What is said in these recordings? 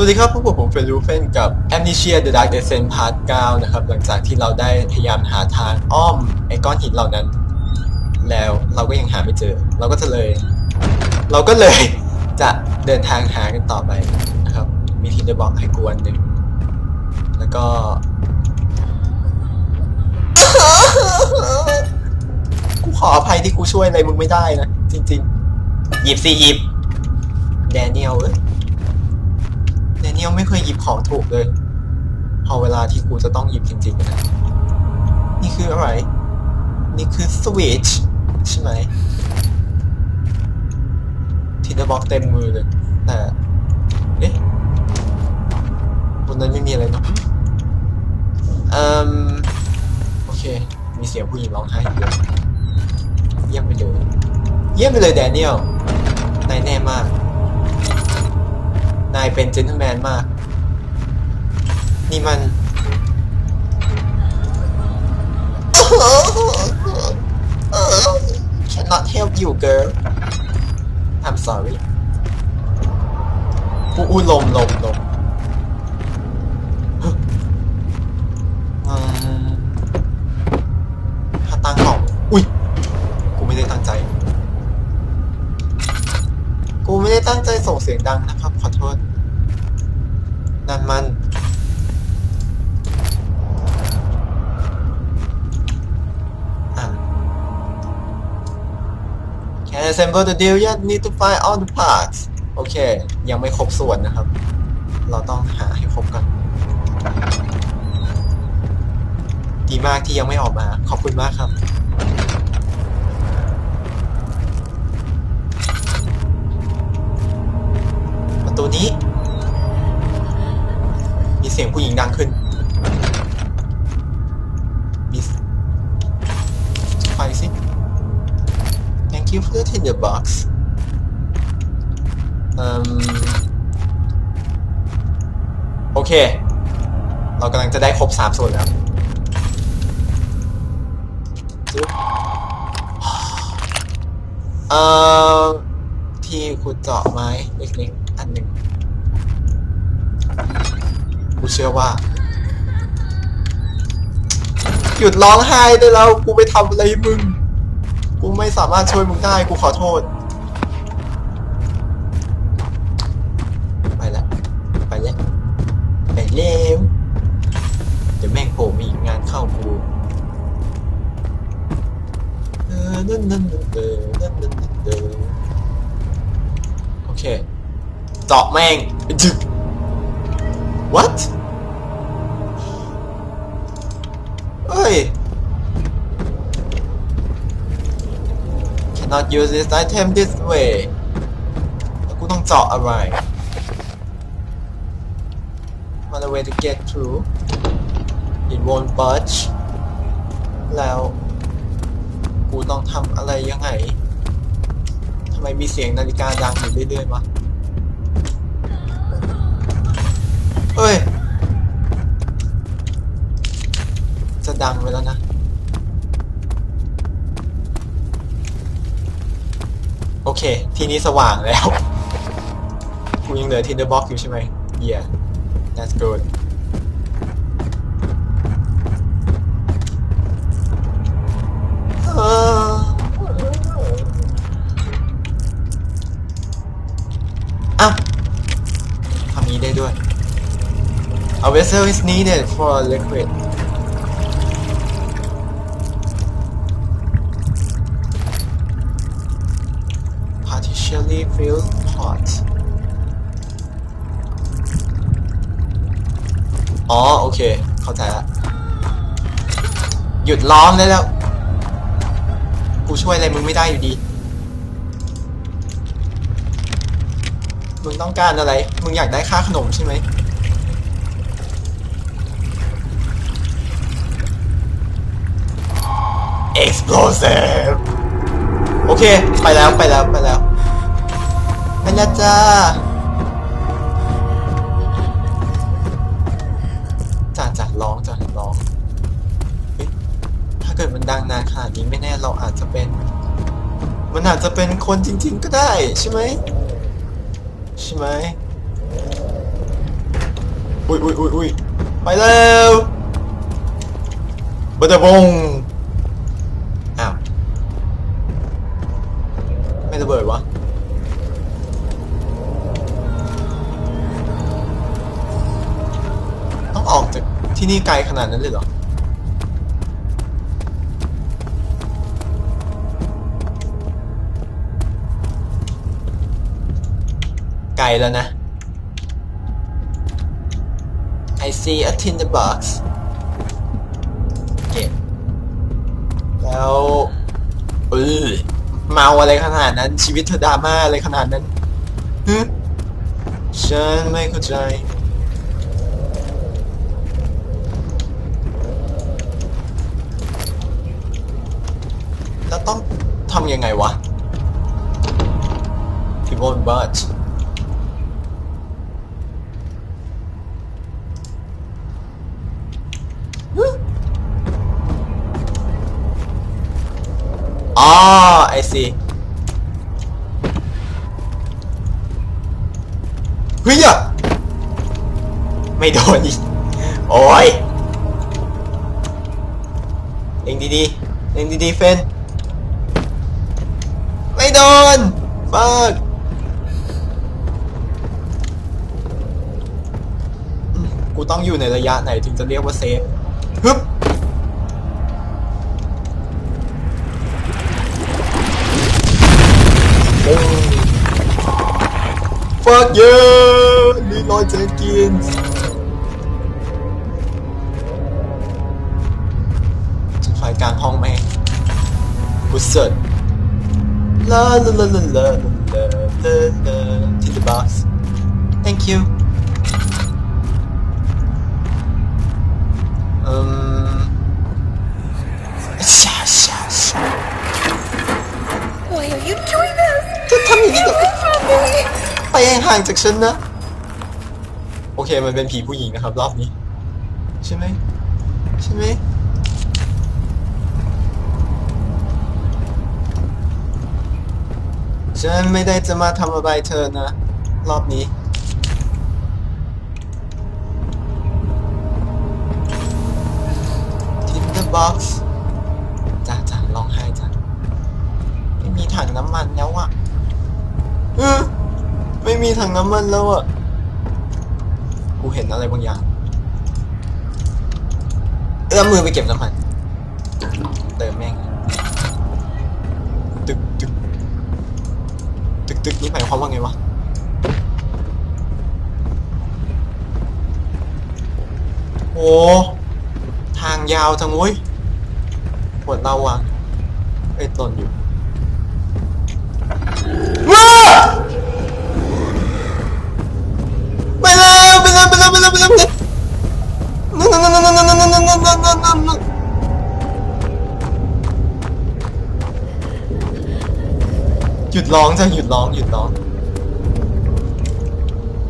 สวัสดีครับพวกผมผมเฟรนรูเฟนกับ Amnesia The Dark Descent Part 9 นะครับ หลังจากที่เราได้พยายามหาทางอ้อมไอ้ก้อนหินเหล่านั้น แล้วเราก็ยังหาไม่เจอ เราก็จะเลย เราก็เลยจะเดินทางหากันต่อไปนะครับ มีทีมเดอร์บอกให้กวนหนึ่ง แล้วก็กูขออภัยที่กูช่วยอะไรมึงไม่ได้นะ จริง ๆ หยิบสิหยิบแดเนียลเอ้ย แดเนียลไม่เคยหยิบของถูกเลย พอเวลาที่กูจะต้องหยิบจริงๆนะ นี่คืออะไร นี่คือสวิตช์ใช่ไหมทินเดอร์บ็อกเต็มมือเลย แต่เอ๊ะบนนั้นไม่มีอะไรเนาะเอ่มโอเค มีเสียงผู้หญิงร้องไห้เยี่ยมไปเลย เยี่ยมไปเลยแดเนียลนายแน่มาก นายเป็นเจนเทลแมนมาก นี่มัน cannot help you girl I'm sorry อู้ลมลมลมอืมถ้าตั้งของ อุ้ย กูไม่ได้ตั้งใจ กูไม่ได้ ตั้งใจส่งเสียงดังนะครับ ขอโทษ นั่นมันอะ Can assemble the deal yet need to find all the parts โอเค ยังไม่ครบส่วนนะครับ เราต้องหาให้ครบก่อนดีมากที่ยังไม่ออกมา ขอบคุณมากครับ ตูนี้ มีเสียงผู้หญิงดังขึ้นมีไฟสิ Thank you for the tinder box โอเค เรากำลังจะได้ครบสามส่วนแล้วจึ๊บเอ่อที่ขุดเจาะไม้เล็กๆ หนึ่งกูเชื่อว่า หยุดร้องไห้ได้แล้ว กูไปทำอะไรมึง กูไม่สามารถช่วยมึงได้ กูขอโทษ ไปแล้วไปแล้วไปเร็วเดี๋ยวแม่งโผล่มีอีกงานเข้ากูเออนั่นนั่นเออนั่นนั่นเออโอเค เจาะแม่งจึก what เฮ้ย cannot use this item this way กูต้องเจาะอะไร What a way to get through it won't budge แล้วกูต้องทำอะไรยังไงทำไมมีเสียงนาฬิกาดังอยู่เรื่อยๆวะ เฮ้ย จะดังไปแล้วนะ โอเค ทีนี้สว่างแล้ว กูยังเหลือทินเดอร์บ็อกอยู่ใช่ไหม Yeah that's good เอออะทำนี้ได้ด้วย A vessel is needed for liquid. Partially filled pot. อ๋อ โอเค เข้าใจละหยุดร้องได้แล้ว กูช่วยอะไรมึงไม่ได้อยู่ดี มึงต้องการอะไร มึงอยากได้ค่าขนมใช่ไหม explosive โอเค ไปแล้วไปแล้วไปแล้วไปแล้วจ้าจ้าจ้าร้องจ้าร้อง ถ้าเกิดมันดังนานขนาดนี้ไม่แน่เราอาจจะเป็น มันอาจจะเป็นคนจริง ๆ ก็ได้ใช่ไหมใช่ไหมอุ้ยอุ้ยอุ้ยอุ้ยไปแล้วบัตบง ออกจากที่นี่ไกลขนาดนั้นเลยเหรอไกลแล้วนะ I see a tinder box เก็บแล้วเออเมาอะไรขนาดนั้นชีวิตเธอดราม่าอะไรขนาดนั้นฮึฉันไม่เข้าใจ แล้วต้องทำ ยังไงวะ People but อ๋อ I see เฮ้ยอะไม่โดนอีกโอ้ยเล็งดีๆเล็งดีๆเฟนไม่ โดนฟากกูต้องอยู่ในระยะไหนถึงจะเรียกว่าเซฟฮึบ Fuck yeah! Leroy Jenkins จุดไฟกลางห้องแม่งกูเสิร์ La la la la la la la to the boss. Thank you. Um. Shush shush. Why are you doing this? Just tell me. Get away from me. ไปห่างจากฉันนะ โอเค มันเป็นผีผู้หญิงนะครับ รอบนี้ ใช่ไหมใช่ไหม ฉันไม่ได้จะมาทำอะไรเธอนะ รอบนี้ ทินเดอร์บ็อกซ์จ้าจ้าร้องไห้จ้าไม่มีถังน้ำมันแล้วอะเออไม่มีถังน้ำมันแล้วอะกูเห็นอะไรบางอย่างเอื้อมมือไปเก็บน้ำมัน เติมแม่งตึกตึก ตึกนี่หมายความว่าไงวะโอ้ทางยาวจังเว้ยปวดเราอะเอ้ยตนอยู่ว้าไปแล้วไปแล้วไปแล้วไปแล้วไปแล้วไปแล้วนั่นนั่นนั่นนั่นนั่นนั่นนั่นนั่น หยุดร้องจ้ะหยุดร้องหยุดร้อง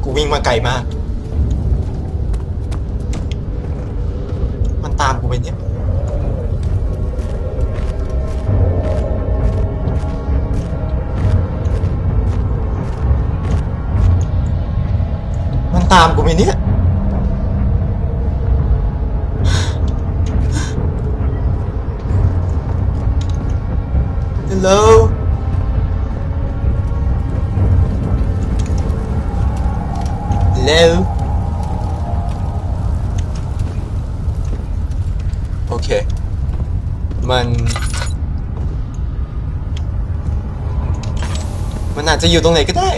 กูวิ่งมาไกลมาก มันตามกูไปเนี่ยมันตามกูไปเนี่ย Hello เร็วโอเคมัน มันอาจจะอยู่ตรงไหนก็ได้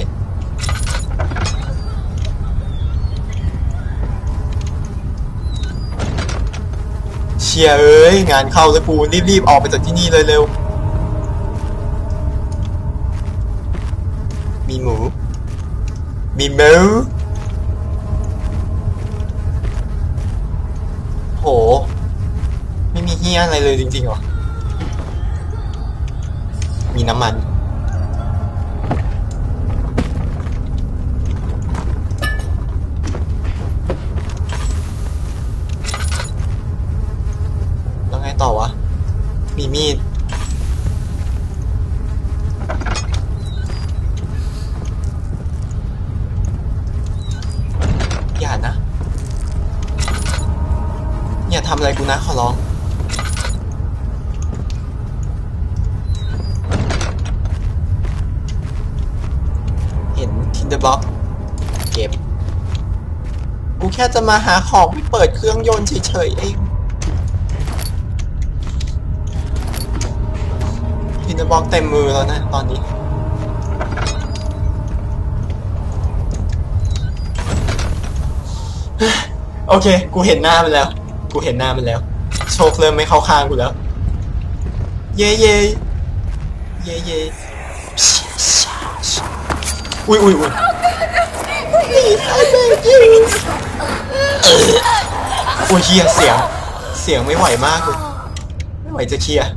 เชียร์เอ้ย งานเข้าแล้วกูรีบๆ ออกไปจากที่นี่เลยเร็ว มีหมู มีหมู อะไรเลยจริงๆเหรอ มีน้ำมันแล้วไงต่อวะ มีมีด อย่านะทำอะไรกูนะขอร้อง เห็นทินเดอร์บ็อกเก็บ กูแค่จะมาหาของไปเปิดเครื่องยนต์เฉยๆเองทินเดอร์บ็อกเต็มมือแล้วนะตอนนี้โอเค กูเห็นหน้ามันแล้ว กูเห็นหน้ามันแล้ว โชคเริ่มไม่เข้าข้างกูแล้ว เย่เย่เย่เย่อุ้ยอุ้ยอุ้ย Please, I beg you เอออุ้ยเฮียเสียง เสียงไม่ไหวมากเลยไม่ไหวจะเคลียร์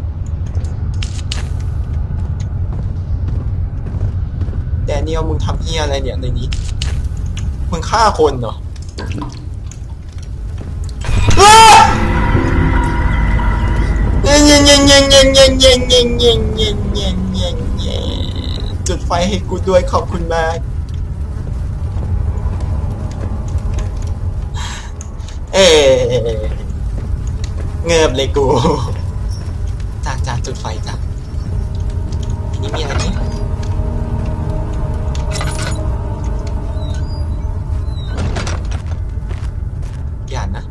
แดเนียลมึงทำเฮียอะไรเนี่ยในนี้ มึงฆ่าคนเหรอเย็นเย็นเย็นเย็นเย็นเย็นเย็นเย็นเย็นเย็นจุดไฟให้กูด้วยขอบคุณมาก เอ๊เงิบเลยกูจากจากจุดไฟจ้ะนี่มีอะไรไหมอย่านะ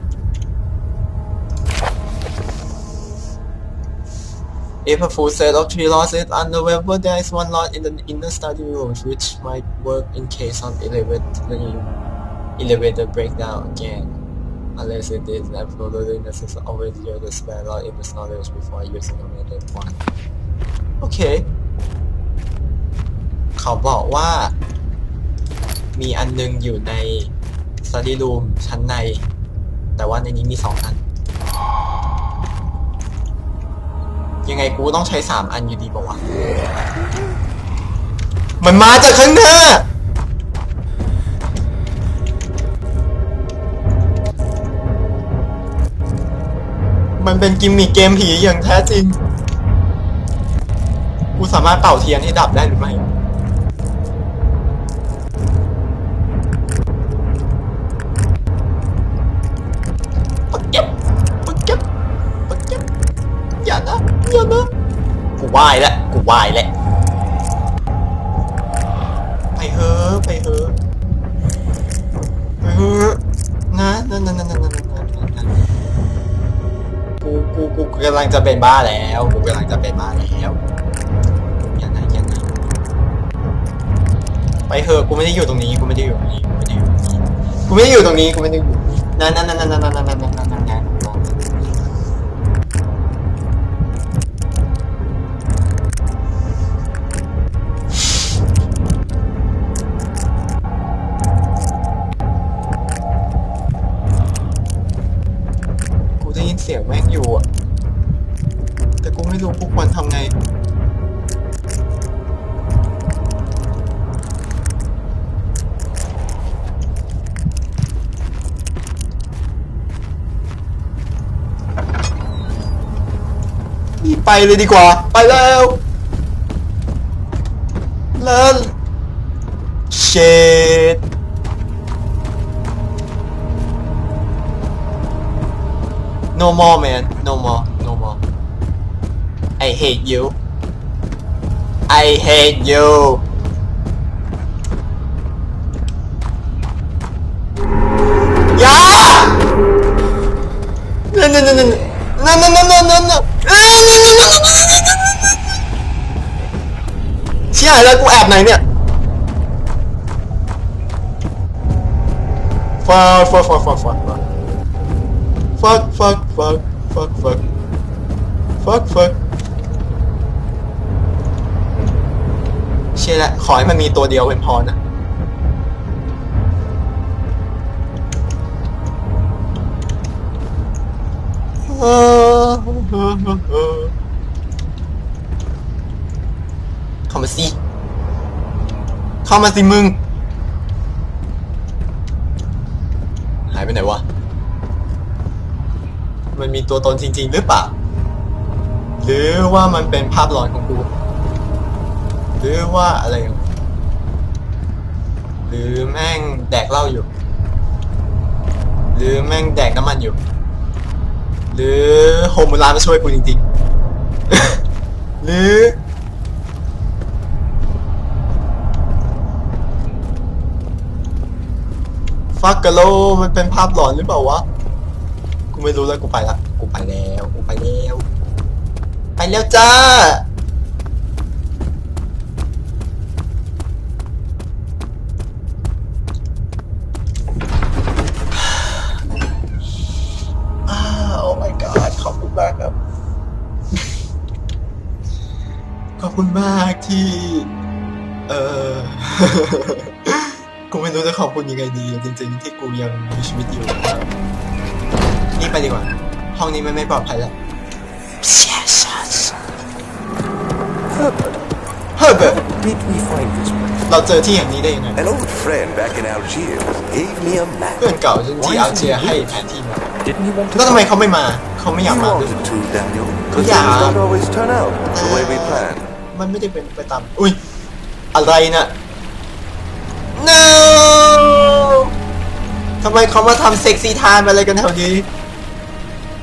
If a full set of three lots is unavailable, there is one lot in the inner study room which might work in case of elevator, elevator breakdown again. Unless it is absolutely necessary, always use the spare lot in the storage before using another one. โอเค เขาบอกว่า มีอันนึงอยู่ใน study room ชั้นใน แต่ว่าในนี้มีสองอัน ยังไงกูต้องใช้สามอันอยู่ดีบอกว่าวะ มันมาจากข้างหน้า มันเป็นกิมมิคเกมผีอย่างแท้จริง กูสามารถเป่าเทียนให้ดับได้หรือไม่ปึ๊บปึ๊บปึ๊บหยัานะอย่านะกูไหวแล้วกูไหวแล้วไปเฮ้อไปเฮ้อเฮ้อนะนะนะนะนะ กูกูกำลังจะเป็นบ้าแล้วกูกำลังจะเป็นบ้าแล้วอย่านะอย่านะไปเถอะกูไม่ได้อยู่ตรงนี้กูไม่ได้อยู่ตรงนี้กูไม่ได้อยู่ตรงนี้กูไม่ได้อยู่ตรงนี้กูไม่ได้อยู่นั่นนั่นนั่นนั่นนั่นนั่นนั่น ไปเลยดีกว่า ไปแล้วเลินเชด No more, man. No more. No more. I hate you. I hate you. อย่านั่นนั่นนั่นนั่น เชี่ยแล้วกูแอบไหนเนี่ยฟักฟักฟักฟักฟัก fuck, fuck, fuck, fuck, fuck, fuck, fuck เชื่อละขอให้มันมีตัวเดียวเป็นพอนะ เข้ามาสิ เข้ามาสิมึง หายไปไหนวะ มันมีตัวตนจริง ๆ หรือเปล่า หรือว่ามันเป็นภาพหลอนของกู หรือว่าอะไร หรือแม่งแดกเหล้าอยู่ หรือแม่งแดกน้ำมันอยู่ หรือโฮมูลามาช่วยกูจริงๆ หรือฟักกะโลมันเป็นภาพหลอนหรือเปล่าวะ กูไม่รู้แล้วกูไปละ กูไปแล้ว กูไปแล้ว ไปแล้วจ้า อ้าว โอ้ my god ขอบคุณ มากครับ ขอบคุณมากที่ เออ กูไม่รู้จะขอบคุณยังไงดี จริง ๆ ที่กูยังมีชีวิตอยู่นะครับนี่ไปดีกว่า ห้องนี้มันไม่ปลอดภัยแล้ว Herbert, เฮ้ยแบบ did we find this place? เราเจอที่อย่างนี้ได้ยังไง An old friend back in Algiers gave me a map. เพื่อนเก่าฉันที่อัลเจียให้แผนที่มา Didn't he want to แล้วทำไมเขาไม่มา เขาไม่อยาก You มาด้วย wanted to, Daniel, but Yeah. things don't always turn out the way we planned. มันไม่ได้เป็นไปตาม อุ้ย อะไรนะ่ะ no ทำไมเขามาทำเซ็กซี่ไทม์อะไรกันแถวนี้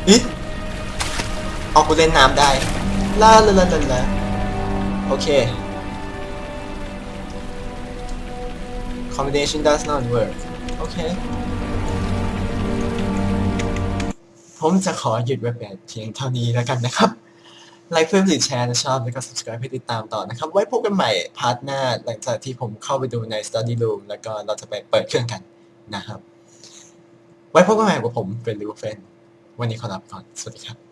อิเอากูเล่นน้ำได้ลาลาลาลาลาโอเค combination does not work โอเค ผมจะขอหยุดไว้แบบเพียงเท่านี้แล้วกันนะครับ ไลค์เพิ่มหรือแชร์นะชอบแล้วก็ subscribe ให้ติดตามต่อนะครับ ไว้พบกันใหม่พาร์ทหน้าหลังจากที่ผมเข้าไปดูใน study room แล้วก็เราจะไปเปิดเครื่องกันนะครับ ไว้พบกันใหม่กับผมเป็นลิวเฟนวันนี้ขอลาไปก่อน สวัสดีครับ